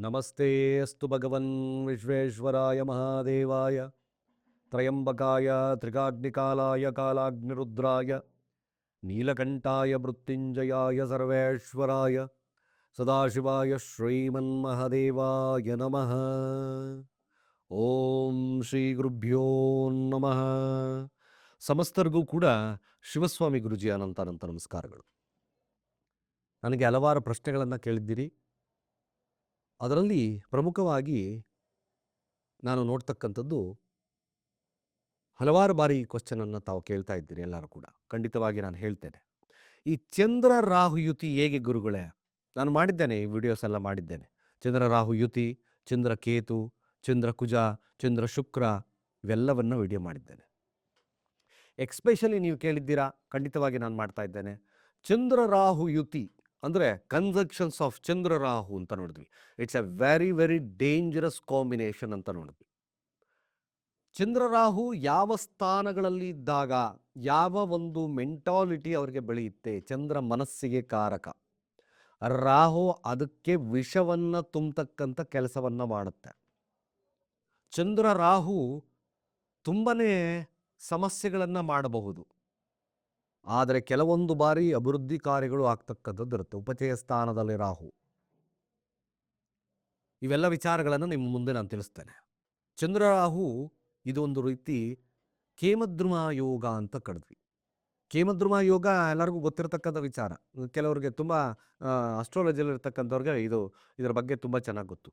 ನಮಸ್ತೆ ಅಸ್ತು ಭಗವನ್ ವಿಶ್ವೇಶ್ವರಾಯ ಮಹಾದೇವಾಯ. ತ್ರಯಂಬಕಾಯ, ತ್ರಿಕಾಗ್ನಿಕಾಲಾಯ, ಕಾಲಾಗ್ನಿರುದ್ರಾಯ. ನೀಲಕಂಠಾಯ, ಮೃತ್ಯುಂಜಯಾಯ, ಸರ್ವೇಶ್ವರಾಯ. ಸದಾಶಿವಾಯ, ಶ್ರೀಮನ್ಮಹದೇವಾಯ ನಮಃ. ಓಂ ಶ್ರೀ ಗುರುಭ್ಯೋ ನಮಃ. ಸಮಸ್ತರಿಗೂ ಕೂಡ ಶಿವಸ್ವಾಮಿ ಗುರುಜಿ ಅನಂತ ಅನಂತ ನಮಸ್ಕಾರಗಳು. ನನಗೆ ಹಲವಾರು ಪ್ರಶ್ನೆಗಳನ್ನು ಕೇಳಿದ್ದೀರಿ. ಅದರಲ್ಲಿ ಪ್ರಮುಖವಾಗಿ ನಾನು ನೋಡ್ತಕ್ಕಂಥದ್ದು ಹಲವಾರು ಬಾರಿ ಕ್ವಶನನ್ನು ತಾವು ಕೇಳ್ತಾ ಇದ್ದೀರಿ ಎಲ್ಲರೂ ಕೂಡ. ಖಂಡಿತವಾಗಿ ನಾನು ಹೇಳ್ತೇನೆ. ಈ ಚಂದ್ರ ರಾಹು ಯುತಿ ಹೇಗೆ ಗುರುಗಳೇ? ನಾನು ಮಾಡಿದ್ದೇನೆ, ಈ ವಿಡಿಯೋಸ್ ಎಲ್ಲ ಮಾಡಿದ್ದೇನೆ. ಚಂದ್ರ ರಾಹು ಯುತಿ ಚಂದ್ರ ಕೇತು, ಚಂದ್ರ ಕುಜ, ಚಂದ್ರ ಶುಕ್ರ ಇವೆಲ್ಲವನ್ನು ವಿಡಿಯೋ ಮಾಡಿದ್ದೇನೆ. ಎಕ್ಸ್ಪೆಷಲಿ ನೀವು ಕೇಳಿದ್ದೀರಾ? ಖಂಡಿತವಾಗಿ ನಾನು ಮಾಡ್ತಾ ಇದ್ದೇನೆ. ಚಂದ್ರ ರಾಹು ಯುತಿ ಅಂದರೆ ಕನ್ಸಕ್ಷನ್ಸ್ ಆಫ್ ಚಂದ್ರ ರಾಹು ಅಂತ ನೋಡಿದ್ವಿ. It's a very very dangerous combination ಅಂತ ನೋಡಿದ್ವಿ. ಚಂದ್ರ ರಾಹು ಯಾವ ಸ್ಥಾನಗಳಲ್ಲಿ ಇದ್ದಾಗ ಯಾವ ಒಂದು ಮೆಂಟಾಲಿಟಿ ಅವರಿಗೆ ಬೆಳೆಯುತ್ತೆ? ಚಂದ್ರ ಮನಸ್ಸಿಗೆ ಕಾರಕ. ರಾಹು ಅದಕ್ಕೆ ವಿಷವನ್ನು ತುಂಬತಕ್ಕಂಥ ಕೆಲಸವನ್ನು ಮಾಡುತ್ತೆ. ಚಂದ್ರ ರಾಹು ತುಂಬನೇ ಸಮಸ್ಯೆಗಳನ್ನು ಮಾಡಬಹುದು. ಆದರೆ ಕೆಲವೊಂದು ಬಾರಿ ಅಭಿವೃದ್ಧಿ ಕಾರ್ಯಗಳು ಆಗ್ತಕ್ಕಂಥದ್ದು ಇರುತ್ತೆ. ಉಪಚಯ ಸ್ಥಾನದಲ್ಲಿ ರಾಹು. ಇವೆಲ್ಲ ವಿಚಾರಗಳನ್ನು ನಿಮ್ಮ ಮುಂದೆ ನಾನು ತಿಳಿಸ್ತೇನೆ. ಚಂದ್ರ ರಾಹು ಇದೊಂದು ರೀತಿ ಕೇಮದ್ರುಮ ಯೋಗ ಅಂತ ಕರೆದ್ವಿ. ಕೇಮದ್ರುಮ ಯೋಗ ಎಲ್ಲರಿಗೂ ಗೊತ್ತಿರತಕ್ಕಂಥ ವಿಚಾರ. ಕೆಲವರಿಗೆ ತುಂಬ ಅಸ್ಟ್ರಾಲಜಿಯಲ್ಲಿ ಇರ್ತಕ್ಕಂಥವ್ರಿಗೆ ಇದು, ಇದರ ಬಗ್ಗೆ ತುಂಬ ಚೆನ್ನಾಗಿ ಗೊತ್ತು.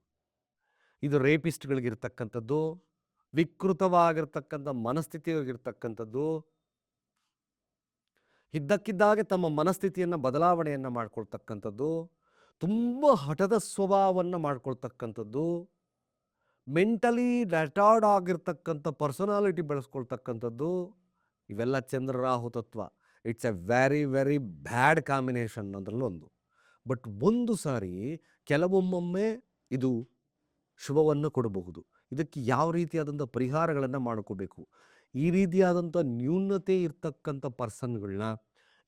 ಇದು ರೇಪಿಸ್ಟ್ಗಳಿಗಿರ್ತಕ್ಕಂಥದ್ದು ವಿಕೃತವಾಗಿರ್ತಕ್ಕಂಥ ಮನಸ್ಥಿತಿಯಾಗಿರ್ತಕ್ಕಂಥದ್ದು ಇದ್ದಕ್ಕಿದ್ದಾಗೆ ತಮ್ಮ ಮನಸ್ಥಿತಿಯನ್ನು ಬದಲಾವಣೆಯನ್ನು ಮಾಡಿಕೊಳ್ತಕ್ಕಂಥದ್ದು, ತುಂಬ ಹಠದ ಸ್ವಭಾವವನ್ನು ಮಾಡ್ಕೊಳ್ತಕ್ಕಂಥದ್ದು, ಮೆಂಟಲಿ ರೆಟಾರ್ಡ್ ಆಗಿರ್ತಕ್ಕಂಥ ಪರ್ಸನಾಲಿಟಿ ಬೆಳೆಸ್ಕೊಳ್ತಕ್ಕಂಥದ್ದು, ಇವೆಲ್ಲ ಚಂದ್ರ ರಾಹು ತತ್ವ. It's a very very bad combination ಅದರಲ್ಲಿ ಒಂದು. ಬಟ್ ಒಂದು ಸಾರಿ ಕೆಲವೊಮ್ಮೊಮ್ಮೆ ಇದು ಶುಭವನ್ನು ಕೊಡಬಹುದು. ಇದಕ್ಕೆ ಯಾವ ರೀತಿಯಾದಂಥ ಪರಿಹಾರಗಳನ್ನು ಮಾಡ್ಕೋಬೇಕು? ಈ ರೀತಿಯಾದಂಥ ನ್ಯೂನತೆ ಇರ್ತಕ್ಕಂಥ ಪರ್ಸನ್ಗಳನ್ನ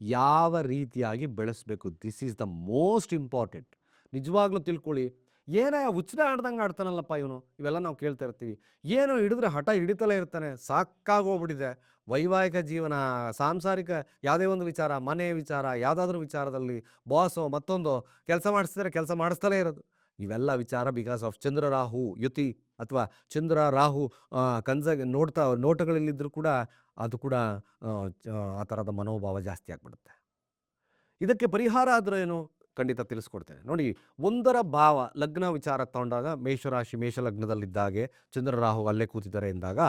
ಯಾವ ರೀತಿಯಾಗಿ ಬೆಳೆಸಬೇಕು? This is the most important. ನಿಜವಾಗ್ಲೂ ತಿಳ್ಕೊಳ್ಳಿ. ಏನೇ ಹುಚ್ಚರ ಆಡ್ದಂಗೆ ಆಡ್ತಾನಲ್ಲಪ್ಪ ಇವನು. ಇವೆಲ್ಲ ನಾವು ಕೇಳ್ತಾ ಇರ್ತೀವಿ. ಏನು ಹಿಡಿದ್ರೆ ಹಠ ಹಿಡಿತಲೇ ಇರ್ತಾನೆ. ಸಾಕಾಗೋಗ್ಬಿಟ್ಟಿದೆ. ವೈವಾಹಿಕ ಜೀವನ, ಸಾಂಸಾರಿಕ ಯಾವುದೇ ಒಂದು ವಿಚಾರ, ಮನೆ ವಿಚಾರ, ಯಾವುದಾದ್ರೂ ವಿಚಾರದಲ್ಲಿ ಬಾಸೋ ಮತ್ತೊಂದು ಕೆಲಸ ಮಾಡಿಸಿದ್ರೆ ಕೆಲಸ ಮಾಡಿಸ್ತಲೇ ಇರೋದು. ಇವೆಲ್ಲ ವಿಚಾರ ಬಿಕಾಸ್ ಆಫ್ ಚಂದ್ರ ರಾಹು ಯುತಿ ಅಥವಾ ಚಂದ್ರ ರಾಹು ಕನ್ಸ ನೋಡ್ತಾ ನೋಟಗಳಲ್ಲಿದ್ದರೂ ಕೂಡ ಅದು ಕೂಡ ಆ, ಥರದ ಮನೋಭಾವ ಜಾಸ್ತಿ ಆಗ್ಬಿಡುತ್ತೆ. ಇದಕ್ಕೆ ಪರಿಹಾರ ಆದರೆ ಏನು? ಖಂಡಿತ ತಿಳಿಸ್ಕೊಡ್ತೇನೆ. ನೋಡಿ ಒಂದರ ಭಾವ ಲಗ್ನ ವಿಚಾರ ತಗೊಂಡಾಗ ಮೇಷರಾಶಿ ಮೇಷ ಲಗ್ನದಲ್ಲಿದ್ದಾಗೆ ಚಂದ್ರ ರಾಹು ಅಲ್ಲೇ ಕೂತಿದ್ದಾರೆ ಎಂದಾಗ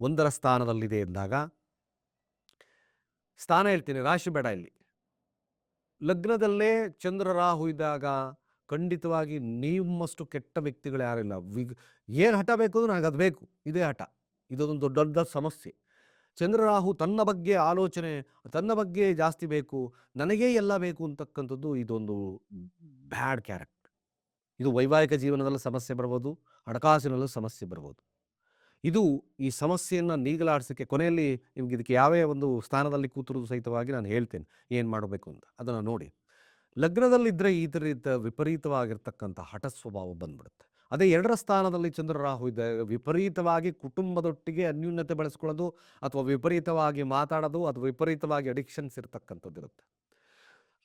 ಒಂದರ ಸ್ಥಾನದಲ್ಲಿದೆ ಎಂದಾಗ ಸ್ಥಾನ ಹೇಳ್ತೀನಿ ರಾಶಿ ಬೇಡ ಇಲ್ಲಿ. ಲಗ್ನದಲ್ಲೇ ಚಂದ್ರ ರಾಹು ಇದ್ದಾಗ ಖಂಡಿತವಾಗಿ ನಿಮ್ಮಷ್ಟು ಕೆಟ್ಟ ವ್ಯಕ್ತಿಗಳು ಯಾರಿಲ್ಲ. ವಿಗ್ ಏನು ಹಠ ಬೇಕು ನನಗೆ ಅದು ಬೇಕು. ಇದೇ ಹಠ. ಇದೊಂದು ದೊಡ್ಡ ದೊಡ್ಡ ಸಮಸ್ಯೆ. ಚಂದ್ರರಾಹು ತನ್ನ ಬಗ್ಗೆ ಆಲೋಚನೆ, ತನ್ನ ಬಗ್ಗೆ ಜಾಸ್ತಿ ಬೇಕು, ನನಗೇ ಎಲ್ಲ ಬೇಕು ಅಂತಕ್ಕಂಥದ್ದು ಇದೊಂದು ಬ್ಯಾಡ್ ಕ್ಯಾರೆಕ್ಟರ್. ಇದು ವೈವಾಹಿಕ ಜೀವನದಲ್ಲೂ ಸಮಸ್ಯೆ ಬರ್ಬೋದು, ಹಣಕಾಸಿನಲ್ಲೂ ಸಮಸ್ಯೆ ಬರ್ಬೋದು. ಇದು ಈ ಸಮಸ್ಯೆಯನ್ನು ನೀಗಲಾಡಿಸೋಕ್ಕೆ ಕೊನೆಯಲ್ಲಿ ನಿಮ್ಗೆ ಇದಕ್ಕೆ ಯಾವೇ ಒಂದು ಸ್ಥಾನದಲ್ಲಿ ಕೂತಿರೋದು ಸಹಿತವಾಗಿ ನಾನು ಹೇಳ್ತೇನೆ. ಏನು ಮಾಡಬೇಕು ಅಂತ. ಅದನ್ನು ನೋಡಿ. ಲಗ್ನದಲ್ಲಿದ್ದರೆ ಈ ರೀತ ವಿಪರೀತವಾಗಿರ್ತಕ್ಕಂಥ ಹಠ ಸ್ವಭಾವ ಬಂದ್ಬಿಡುತ್ತೆ. ಅದೇ ಎರಡರ ಸ್ಥಾನದಲ್ಲಿ ಚಂದ್ರ ರಾಹು ಇದೆ. ವಿಪರೀತವಾಗಿ ಕುಟುಂಬದೊಟ್ಟಿಗೆ ಅನ್ಯೂನ್ಯತೆ ಬೆಳೆಸ್ಕೊಳ್ಳೋದು ಅಥವಾ ವಿಪರೀತವಾಗಿ ಮಾತಾಡೋದು ಅಥವಾ ವಿಪರೀತವಾಗಿ ಅಡಿಕ್ಷನ್ಸ್ ಇರ್ತಕ್ಕಂಥದ್ದು ಇರುತ್ತೆ.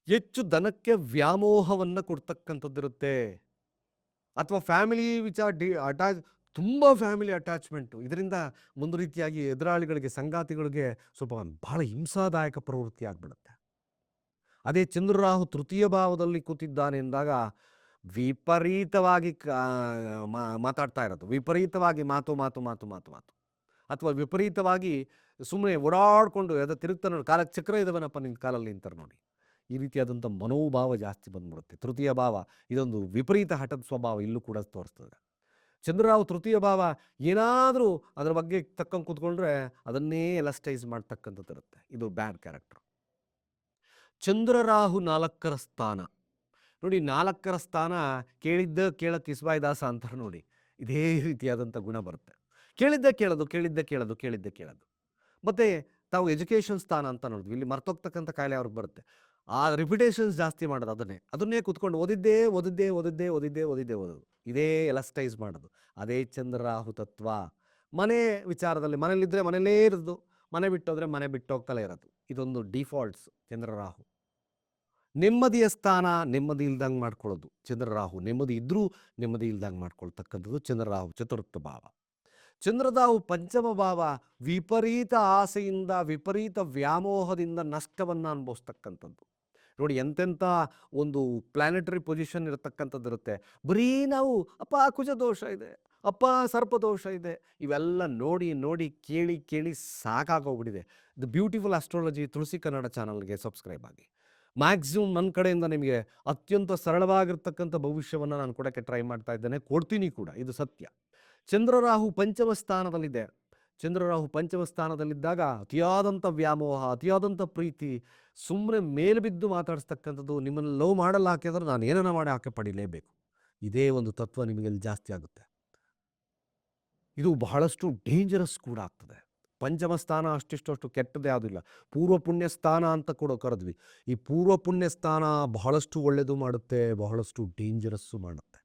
ಹೆಚ್ಚು ದನಕ್ಕೆ ವ್ಯಾಮೋಹವನ್ನು ಕೊಡ್ತಕ್ಕಂಥದ್ದಿರುತ್ತೆ. ಅಥವಾ ಫ್ಯಾಮಿಲಿ ವಿಚಾರ ಡಿ ಅಟ್ಯಾಚ್ ತುಂಬ ಫ್ಯಾಮಿಲಿ ಅಟ್ಯಾಚ್ಮೆಂಟು ಇದರಿಂದ ಒಂದು ರೀತಿಯಾಗಿ ಎದುರಾಳಿಗಳಿಗೆ, ಸಂಗಾತಿಗಳಿಗೆ ಸ್ವಲ್ಪ ಬಹಳ ಹಿಂಸಾದಾಯಕ ಪ್ರವೃತ್ತಿ ಆಗ್ಬಿಡುತ್ತೆ. ಅದೇ ಚಂದ್ರರಾಹು ತೃತೀಯ ಭಾವದಲ್ಲಿ ಕೂತಿದ್ದಾನೆ ಎಂದಾಗ ವಿಪರೀತವಾಗಿ ಮಾತಾಡ್ತಾ ಇರೋದು. ವಿಪರೀತವಾಗಿ ಮಾತು ಮಾತು ಮಾತು ಮಾತು ಮಾತು. ಅಥವಾ ವಿಪರೀತವಾಗಿ ಸುಮ್ಮನೆ ಓಡಾಡಿಕೊಂಡು ಅದ ತಿರುಗ್ತಾ ನೋಡಿ ಕಾಲಕ್ಕೆ ಚಕ್ರ ಇದಾವನಪ್ಪ ನಿನ್ನ ಕಾಲಲ್ಲಿ ನಿಂತಾರೆ ನೋಡಿ. ಈ ರೀತಿಯಾದಂಥ ಮನೋಭಾವ ಜಾಸ್ತಿ ಬಂದ್ಬಿಡುತ್ತೆ. ತೃತೀಯ ಭಾವ, ಇದೊಂದು ವಿಪರೀತ ಹಠದ ಸ್ವಭಾವ ಇಲ್ಲೂ ಕೂಡ ತೋರಿಸ್ತದೆ. ಚಂದ್ರರಾವ್ ತೃತೀಯ ಭಾವ ಏನಾದರೂ ಅದರ ಬಗ್ಗೆ ತಕ್ಕಂಗೆ ಕೂತ್ಕೊಂಡ್ರೆ ಅದನ್ನೇ ಎಲಸ್ಟೈಸ್ ಮಾಡ್ತಕ್ಕಂಥದ್ದು ಇರುತ್ತೆ ಇದು ಬ್ಯಾಡ್ ಕ್ಯಾರೆಕ್ಟರ್ ಚಂದ್ರರಾಹು ನಾಲ್ಕರ ಸ್ಥಾನ. ನೋಡಿ ನಾಲ್ಕರ ಸ್ಥಾನ ಕೇಳಿದ್ದ ಕೇಳ ಕಿಸ್ಬಾಯಿ ದಾಸ ಅಂತಾರೆ ನೋಡಿ. ಇದೇ ರೀತಿಯಾದಂಥ ಗುಣ ಬರುತ್ತೆ. ಕೇಳಿದ್ದ ಕೇಳೋದು ಕೇಳಿದ್ದ ಕೇಳೋದು ಕೇಳಿದ್ದ ಕೇಳೋದು. ಮತ್ತು ತಾವು ಎಜುಕೇಷನ್ ಸ್ಥಾನ ಅಂತ ನೋಡಿದ್ವಿ. ಇಲ್ಲಿ ಮರ್ತೋಗ್ತಕ್ಕಂಥ ಕಾಯಿಲೆ ಅವ್ರಿಗೆ ಬರುತ್ತೆ. ಆ ರಿಪಿಟೇಷನ್ಸ್ ಜಾಸ್ತಿ ಮಾಡೋದು ಅದನ್ನೇ. ಅದನ್ನೇ ಕುತ್ಕೊಂಡು ಓದಿದ್ದೇ ಓದಿದ್ದೇ ಓದಿದ್ದೇ ಓದಿದ್ದೇ ಓದಿದ್ದೇ ಓದೋದು. ಇದೇ ಎಲಸ್ಟೈಸ್ ಮಾಡೋದು. ಅದೇ ಚಂದ್ರರಾಹು ತತ್ವ. ಮನೆ ವಿಚಾರದಲ್ಲಿ ಮನೇಲಿದ್ದರೆ ಮನೇಲೇ ಇರೋದು. ಮನೆ ಬಿಟ್ಟೋದ್ರೆ ಮನೆ ಬಿಟ್ಟು ಹೋಗ್ತಲೇ ಇರೋದು. ಇದೊಂದು ಡಿಫಾಲ್ಟ್ಸ್ ಚಂದ್ರರಾಹು. ನೆಮ್ಮದಿಯ ಸ್ಥಾನ ನೆಮ್ಮದಿ ಇಲ್ದಂಗೆ ಮಾಡ್ಕೊಳ್ಳೋದು. ಚಂದ್ರರಾಹು ನೆಮ್ಮದಿ ಇದ್ದರೂ ನೆಮ್ಮದಿ ಇಲ್ದಂಗೆ ಮಾಡ್ಕೊಳ್ತಕ್ಕಂಥದ್ದು ಚಂದ್ರರಾಹು ಚತುರ್ಥ ಭಾವ. ಚಂದ್ರರಾಹು ಪಂಚಮ ಭಾವ ವಿಪರೀತ ಆಸೆಯಿಂದ, ವಿಪರೀತ ವ್ಯಾಮೋಹದಿಂದ ನಷ್ಟವನ್ನು ಅನುಭವಿಸ್ತಕ್ಕಂಥದ್ದು. ನೋಡಿ ಎಂತೆಂಥ ಒಂದು ಪ್ಲಾನೆಟರಿ ಪೊಸಿಷನ್ ಇರತಕ್ಕಂಥದ್ದು ಇರುತ್ತೆ. ಬರೀ ನಾವು ಅಪ್ಪ ಕುಜ ದೋಷ ಇದೆ, ಅಪ್ಪ ಸರ್ಪದೋಷ ಇದೆ, ಇವೆಲ್ಲ ನೋಡಿ ನೋಡಿ, ಕೇಳಿ ಕೇಳಿ ಸಾಕಾಗೋಗ್ಬಿಟ್ಟಿದೆ. The beautiful astrology Tulasi Kannada ಚಾನಲ್ಗೆ ಸಬ್ಸ್ಕ್ರೈಬ್ ಆಗಿ. ಮ್ಯಾಕ್ಸಿಮಮ್ ನನ್ನ ಕಡೆಯಿಂದ ನಿಮಗೆ ಅತ್ಯಂತ ಸರಳವಾಗಿರ್ತಕ್ಕಂಥ ಭವಿಷ್ಯವನ್ನು ನಾನು ಕೊಡೋಕ್ಕೆ ಟ್ರೈ ಮಾಡ್ತಾ ಇದ್ದೇನೆ. ಕೊಡ್ತೀನಿ ಕೂಡ, ಇದು ಸತ್ಯ. ಚಂದ್ರರಾಹು ಪಂಚಮ ಸ್ಥಾನದಲ್ಲಿದೆ. ಚಂದ್ರರಾಹು ಪಂಚಮ ಸ್ಥಾನದಲ್ಲಿದ್ದಾಗ ಅತಿಯಾದಂಥ ವ್ಯಾಮೋಹ ಅತಿಯಾದಂಥ ಪ್ರೀತಿ ಸುಮ್ಮನೆ ಮೇಲೆ ಬಿದ್ದು ಮಾತಾಡಿಸ್ತಕ್ಕಂಥದ್ದು ನಿಮ್ಮನ್ನು ಲವ್ ಮಾಡಲ್ಲ ಹಾಕಿದ್ರೆ ನಾನು ಏನನ್ನ ಮಾಡಿ ಹಾಕಿ ಪಡಿಲೇಬೇಕು. ಇದೇ ಒಂದು ತತ್ವ ನಿಮಗೆ ಜಾಸ್ತಿ ಆಗುತ್ತೆ. ಇದು ಬಹಳಷ್ಟು ಡೇಂಜರಸ್ ಕೂಡ ಆಗ್ತದೆ. ಪಂಚಮ ಸ್ಥಾನ ಅಷ್ಟಿಷ್ಟಷ್ಟು ಕೆಟ್ಟದ್ದು ಯಾವುದಿಲ್ಲ ಪೂರ್ವ ಪುಣ್ಯ ಸ್ಥಾನ ಅಂತ ಕೂಡ ಕರೆದ್ವಿ. ಈ ಪೂರ್ವ ಪುಣ್ಯ ಸ್ಥಾನ ಬಹಳಷ್ಟು ಒಳ್ಳೆಯದು ಮಾಡುತ್ತೆ, ಬಹಳಷ್ಟು ಡೇಂಜರಸ್ಸು ಮಾಡುತ್ತೆ.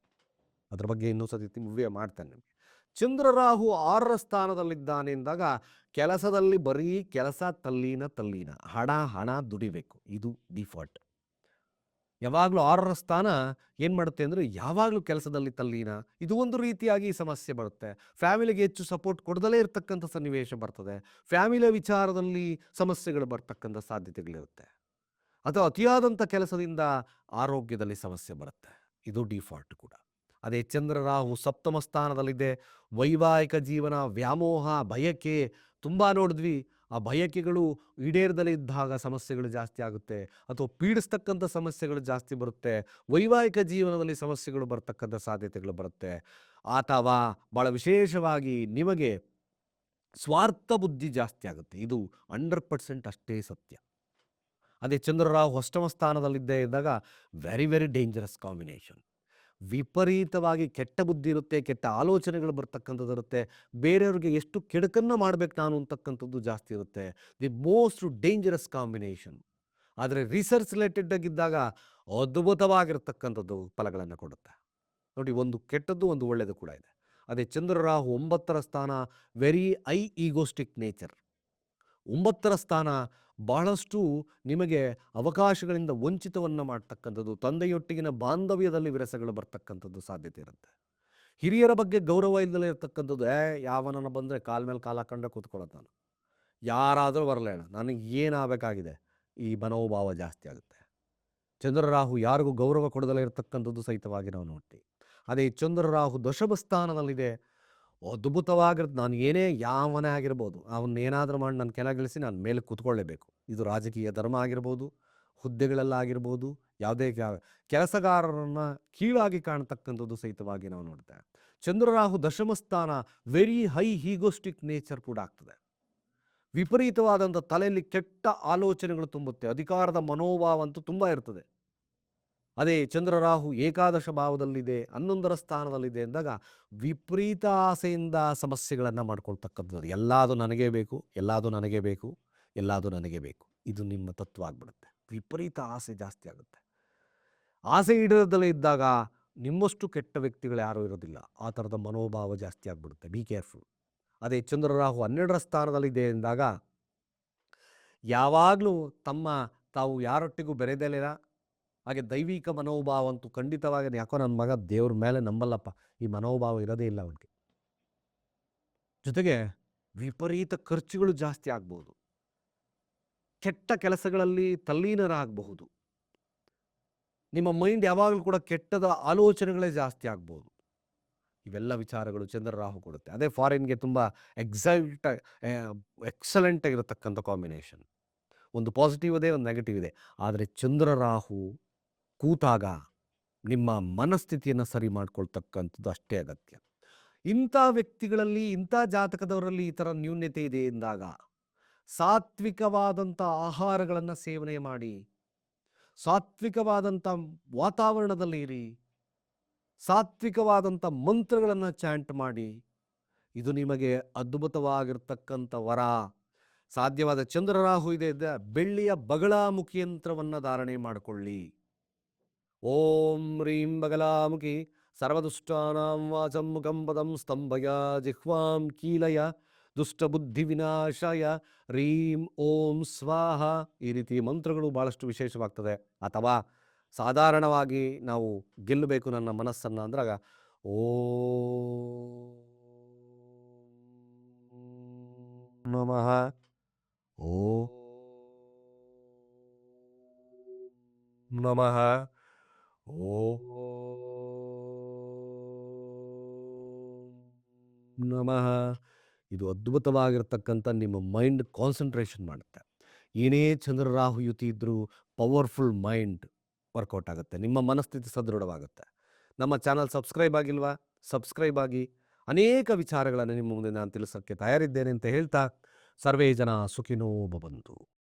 ಅದ್ರ ಬಗ್ಗೆ ಇನ್ನೂ ಸತಿ ವಿಡಿಯೋ ಮಾಡ್ತೇನೆ ನಿಮಗೆ. ಚಂದ್ರರಾಹು ಆರರ ಸ್ಥಾನದಲ್ಲಿದ್ದಾನೆ ಅಂದಾಗ ಕೆಲಸದಲ್ಲಿ ಬರೀ ಕೆಲಸ ತಲ್ಲೀನ ತಲ್ಲೀನ, ಹಣ ಹಣ ದುಡಿಬೇಕು. ಇದು ಡಿಫಾಲ್ಟ್ ಯಾವಾಗಲೂ ಆರರ ಸ್ಥಾನ ಏನು ಮಾಡುತ್ತೆ ಅಂದರೆ, ಯಾವಾಗಲೂ ಕೆಲಸದಲ್ಲಿ ತಲ್ಲೀನ. ಇದು ಒಂದು ರೀತಿಯಾಗಿ ಸಮಸ್ಯೆ ಬರುತ್ತೆ. ಫ್ಯಾಮಿಲಿಗೆ ಹೆಚ್ಚು ಸಪೋರ್ಟ್ ಕೊಡದಲೇ ಇರತಕ್ಕಂಥ ಸನ್ನಿವೇಶ ಬರ್ತದೆ. ಫ್ಯಾಮಿಲಿಯ ವಿಚಾರದಲ್ಲಿ ಸಮಸ್ಯೆಗಳು ಬರ್ತಕ್ಕಂಥ ಸಾಧ್ಯತೆಗಳಿರುತ್ತೆ. ಅಥವಾ ಅತಿಯಾದಂಥ ಕೆಲಸದಿಂದ ಆರೋಗ್ಯದಲ್ಲಿ ಸಮಸ್ಯೆ ಬರುತ್ತೆ. ಇದು ಡಿಫಾಲ್ಟ್ ಕೂಡ. ಅದೇ ಚಂದ್ರ ರಾಹು ಸಪ್ತಮ ಸ್ಥಾನದಲ್ಲಿದೆ. ವೈವಾಹಿಕ ಜೀವನ, ವ್ಯಾಮೋಹ, ಬಯಕೆ ತುಂಬ ನೋಡಿದ್ವಿ. ಆ ಬಯಕೆಗಳು ಈಡೇರದಲ್ಲೇ ಇದ್ದಾಗ ಸಮಸ್ಯೆಗಳು ಜಾಸ್ತಿ ಆಗುತ್ತೆ ಅಥವಾ ಪೀಡಿಸ್ತಕ್ಕಂಥ ಸಮಸ್ಯೆಗಳು ಜಾಸ್ತಿ ಬರುತ್ತೆ, ವೈವಾಹಿಕ ಜೀವನದಲ್ಲಿ ಸಮಸ್ಯೆಗಳು ಬರ್ತಕ್ಕಂಥ ಸಾಧ್ಯತೆಗಳು ಬರುತ್ತೆ. ಅಥವಾ ಭಾಳ ವಿಶೇಷವಾಗಿ ನಿಮಗೆ ಸ್ವಾರ್ಥ ಬುದ್ಧಿ ಜಾಸ್ತಿ ಆಗುತ್ತೆ. ಇದು ಹಂಡ್ರೆಡ್ ಪರ್ಸೆಂಟ್ ಅಷ್ಟೇ ಸತ್ಯ. ಅದೇ ಚಂದ್ರರಾವ್ ಅಷ್ಟಮ ಸ್ಥಾನದಲ್ಲಿದ್ದೇ ಇದ್ದಾಗ ವೆರಿ ವೆರಿ ಡೇಂಜರಸ್ ಕಾಂಬಿನೇಷನ್ ವಿಪರೀತವಾಗಿ ಕೆಟ್ಟ ಬುದ್ಧಿ ಇರುತ್ತೆ, ಕೆಟ್ಟ ಆಲೋಚನೆಗಳು ಬರ್ತಕ್ಕಂಥದ್ದು ಇರುತ್ತೆ. ಬೇರೆಯವ್ರಿಗೆ ಎಷ್ಟು ಕೆಡುಕನ್ನು ಮಾಡಬೇಕು ನಾನು ಅಂತಕ್ಕಂಥದ್ದು ಜಾಸ್ತಿ ಇರುತ್ತೆ. The most dangerous combination. ಆದರೆ ರಿಸರ್ಚ್ ರಿಲೇಟೆಡ್ ಆಗಿದ್ದಾಗ ಅದ್ಭುತವಾಗಿರ್ತಕ್ಕಂಥದ್ದು ಫಲಗಳನ್ನು ಕೊಡುತ್ತೆ. ನೋಡಿ, ಒಂದು ಕೆಟ್ಟದ್ದು, ಒಂದು ಒಳ್ಳೆಯದು ಕೂಡ ಇದೆ. ಅದೇ ಚಂದ್ರರಾಹು ಒಂಬತ್ತರ ಸ್ಥಾನ ವೆರಿ ಐ ಈಗೋಸ್ಟಿಕ್ ನೇಚರ್ ಒಂಬತ್ತರ ಸ್ಥಾನ ಬಹಳಷ್ಟು ನಿಮಗೆ ಅವಕಾಶಗಳಿಂದ ವಂಚಿತವನ್ನು ಮಾಡ್ತಕ್ಕಂಥದ್ದು, ತಂದೆಯೊಟ್ಟಿಗಿನ ಬಾಂಧವ್ಯದಲ್ಲಿ ವಿರಸಗಳು ಬರ್ತಕ್ಕಂಥದ್ದು ಸಾಧ್ಯತೆ ಇರುತ್ತೆ. ಹಿರಿಯರ ಬಗ್ಗೆ ಗೌರವ ಇಲ್ಲದೆ ಇರತಕ್ಕಂಥದ್ದು, ಏ ಯಾವನ ಬಂದರೆ ಕಾಲ ಮೇಲೆ ಕಾಲ ಹಾಕೊಂಡೆ ಕೂತ್ಕೊಳ್ಳೋದು ನಾನು. ಯಾರಾದರೂ ಬರಲೇಣ ನನಗೆ ಏನಾಗಬೇಕಾಗಿದೆ? ಈ ಮನೋಭಾವ ಜಾಸ್ತಿ ಆಗುತ್ತೆ. ಚಂದ್ರರಾಹು ಯಾರಿಗೂ ಗೌರವ ಕೊಡದಲ್ಲೇ ಇರತಕ್ಕಂಥದ್ದು ಸಹಿತವಾಗಿ ನಾವು ನೋಡ್ತೀವಿ. ಅದೇ ಚಂದ್ರರಾಹು ರಾಹು ಸ್ಥಾನದಲ್ಲಿದೆ ಅದ್ಭುತವಾಗಿರುತ್ತೆ. ನಾನು ಏನೇ ಯಾವನೇ ಆಗಿರ್ಬೋದು ಅವನ್ನೇನಾದರೂ ಮಾಡಿ ನನ್ನ ಕೆಳಗಿಳಿಸಿ ನಾನು ಮೇಲೆ ಕೂತ್ಕೊಳ್ಳೇಬೇಕು. ಇದು ರಾಜಕೀಯ ಧರ್ಮ ಆಗಿರ್ಬೋದು ಹುದ್ದೆಗಳಲ್ಲಾಗಿರ್ಬೋದು ಯಾವುದೇ ಕೆಲಸಗಾರರನ್ನು ಕೀಳಾಗಿ ಕಾಣತಕ್ಕಂಥದ್ದು ಸಹಿತವಾಗಿ ನಾವು ನೋಡ್ತೇವೆ ಚಂದ್ರರಾಹು ದಶಮಸ್ಥಾನ ವೆರಿ ಹೈ ಹೀಗೋಸ್ಟಿಕ್ ನೇಚರ್ ಕೂಡ ಆಗ್ತದೆ. ವಿಪರೀತವಾದಂಥ ತಲೆಯಲ್ಲಿ ಕೆಟ್ಟ ಆಲೋಚನೆಗಳು ತುಂಬುತ್ತೆ. ಅಧಿಕಾರದ ಮನೋಭಾವ ಅಂತೂ ತುಂಬ ಇರ್ತದೆ. ಅದೇ ಚಂದ್ರರಾಹು ಏಕಾದಶ ಭಾವದಲ್ಲಿದೆ, ಹನ್ನೊಂದರ ಸ್ಥಾನದಲ್ಲಿದೆ ಅಂದಾಗ ವಿಪರೀತ ಆಸೆಯಿಂದ ಸಮಸ್ಯೆಗಳನ್ನು ಮಾಡ್ಕೊಳ್ತಕ್ಕಂಥದ್ದು. ಎಲ್ಲಾದು ನನಗೆ ಬೇಕು, ಎಲ್ಲಾದು ನನಗೆ ಬೇಕು, ಎಲ್ಲಾದು ನನಗೆ ಬೇಕು. ಇದು ನಿಮ್ಮ ತತ್ವ ಆಗ್ಬಿಡುತ್ತೆ. ವಿಪರೀತ ಆಸೆ ಜಾಸ್ತಿ ಆಗುತ್ತೆ. ಆಸೆ ಇಡದಲ್ಲೇ ಇದ್ದಾಗ ನಿಮ್ಮಷ್ಟು ಕೆಟ್ಟ ವ್ಯಕ್ತಿಗಳು ಯಾರೂ ಇರೋದಿಲ್ಲ. ಆ ಥರದ ಮನೋಭಾವ ಜಾಸ್ತಿ ಆಗ್ಬಿಡುತ್ತೆ. ಬಿ ಕೇರ್ಫುಲ್ ಅದೇ ಚಂದ್ರರಾಹು ಹನ್ನೆರಡರ ಸ್ಥಾನದಲ್ಲಿದೆ ಎಂದಾಗ ಯಾವಾಗಲೂ ತಮ್ಮ ತಾವು ಯಾರೊಟ್ಟಿಗೂ ಬೆರೆದಲಿಲ್ಲ ಹಾಗೆ ದೈವಿಕ ಮನೋಭಾವ ಅಂತೂ ಖಂಡಿತವಾಗಿ ಯಾಕೋ ನನ್ನ ಮಗ ದೇವ್ರ ಮೇಲೆ ನಂಬಲ್ಲಪ್ಪ. ಈ ಮನೋಭಾವ ಇರೋದೇ ಇಲ್ಲ ಅವನಿಗೆ. ಜೊತೆಗೆ ವಿಪರೀತ ಖರ್ಚುಗಳು ಜಾಸ್ತಿ ಆಗ್ಬೋದು. ಕೆಟ್ಟ ಕೆಲಸಗಳಲ್ಲಿ ತಲ್ಲೀನರಾಗಬಹುದು. ನಿಮ್ಮ ಮೈಂಡ್ ಯಾವಾಗಲೂ ಕೂಡ ಕೆಟ್ಟದ ಆಲೋಚನೆಗಳೇ ಜಾಸ್ತಿ ಆಗ್ಬೋದು. ಇವೆಲ್ಲ ವಿಚಾರಗಳು ಚಂದ್ರ ರಾಹು ಕೊಡುತ್ತೆ. ಅದೇ ಫಾರಿನ್ಗೆ ತುಂಬ ಎಕ್ಸೈಟ್ ಎಕ್ಸಲೆಂಟ್ ಆಗಿರತಕ್ಕಂಥ ಕಾಂಬಿನೇಷನ್ ಒಂದು ಪಾಸಿಟಿವ್ ಇದೆ, ಒಂದು ನೆಗೆಟಿವ್ ಇದೆ. ಆದರೆ ಚಂದ್ರರಾಹು ಕೂತಾಗ ನಿಮ್ಮ ಮನಸ್ಥಿತಿಯನ್ನು ಸರಿ ಮಾಡ್ಕೊಳ್ತಕ್ಕಂಥದ್ದು ಅಷ್ಟೇ ಅಗತ್ಯ. ಇಂಥ ವ್ಯಕ್ತಿಗಳಲ್ಲಿ, ಇಂಥ ಜಾತಕದವರಲ್ಲಿ ಈ ಥರ ನ್ಯೂನ್ಯತೆ ಇದೆ ಎಂದಾಗ ಸಾತ್ವಿಕವಾದಂಥ ಆಹಾರಗಳನ್ನು ಸೇವನೆ ಮಾಡಿ, ಸಾತ್ವಿಕವಾದಂಥ ವಾತಾವರಣದಲ್ಲಿ ಇರಿ, ಸಾತ್ವಿಕವಾದಂಥ ಮಂತ್ರಗಳನ್ನು ಚಾಂಟ್ ಮಾಡಿ, ಇದು ನಿಮಗೆ ಅದ್ಭುತವಾಗಿರ್ತಕ್ಕಂಥ ವರ. ಸಾಧ್ಯವಾದ ಚಂದ್ರರಾಹು ಇದೆ ಬೆಳ್ಳಿಯ ಬಗಳಾಮುಖಿ ಯಂತ್ರವನ್ನು ಧಾರಣೆ ಮಾಡಿಕೊಳ್ಳಿ. ಓಂ ರೀಂ ಬಗಲಾಮುಖಿ ಸರ್ವದುಷ್ಟಾನಾಂ ವಾಚಂ ಮುಖಂ ಪದಂ ಸ್ತಂಭಯ ಜಿಹ್ವಾಂ ಕೀಲಯ ದುಷ್ಟಬುದ್ಧಿ ವಿನಾಶಯ ರೀಂ ಓಂ ಸ್ವಾಹ ಈ ರೀತಿ ಮಂತ್ರಗಳು ಭಾಳಷ್ಟು ವಿಶೇಷವಾಗ್ತದೆ. ಅಥವಾ ಸಾಧಾರಣವಾಗಿ ನಾವು ಗೆಲ್ಲಬೇಕು ನನ್ನ ಮನಸ್ಸನ್ನು ಅಂದಾಗ ಓ ನಮಃ. ಓ ನಮಃ. ಓ ನಮಃ. ಇದು ಅದ್ಭುತವಾಗಿರ್ತಕ್ಕಂಥ ನಿಮ್ಮ ಮೈಂಡ್ ಕಾನ್ಸಂಟ್ರೇಷನ್ ಮಾಡುತ್ತೆ. ಏನೇ ಚಂದ್ರರಾಹು ಯುತಿ ಇದ್ದರೂ ಪವರ್ಫುಲ್ ಮೈಂಡ್ ವರ್ಕೌಟ್ ಆಗುತ್ತೆ. ನಿಮ್ಮ ಮನಸ್ಥಿತಿ ಸದೃಢವಾಗುತ್ತೆ. ನಮ್ಮ ಚಾನಲ್ ಸಬ್ಸ್ಕ್ರೈಬ್ ಆಗಿಲ್ವಾ? ಸಬ್ಸ್ಕ್ರೈಬ್ ಆಗಿ. ಅನೇಕ ವಿಚಾರಗಳನ್ನು ನಿಮ್ಮ ಮುಂದೆ ನಾನು ತಿಳಿಸೋಕ್ಕೆ ತಯಾರಿದ್ದೇನೆ ಅಂತ ಹೇಳ್ತಾ ಸರ್ವೇ ಜನ ಸುಖಿನೋ ಭವಂತು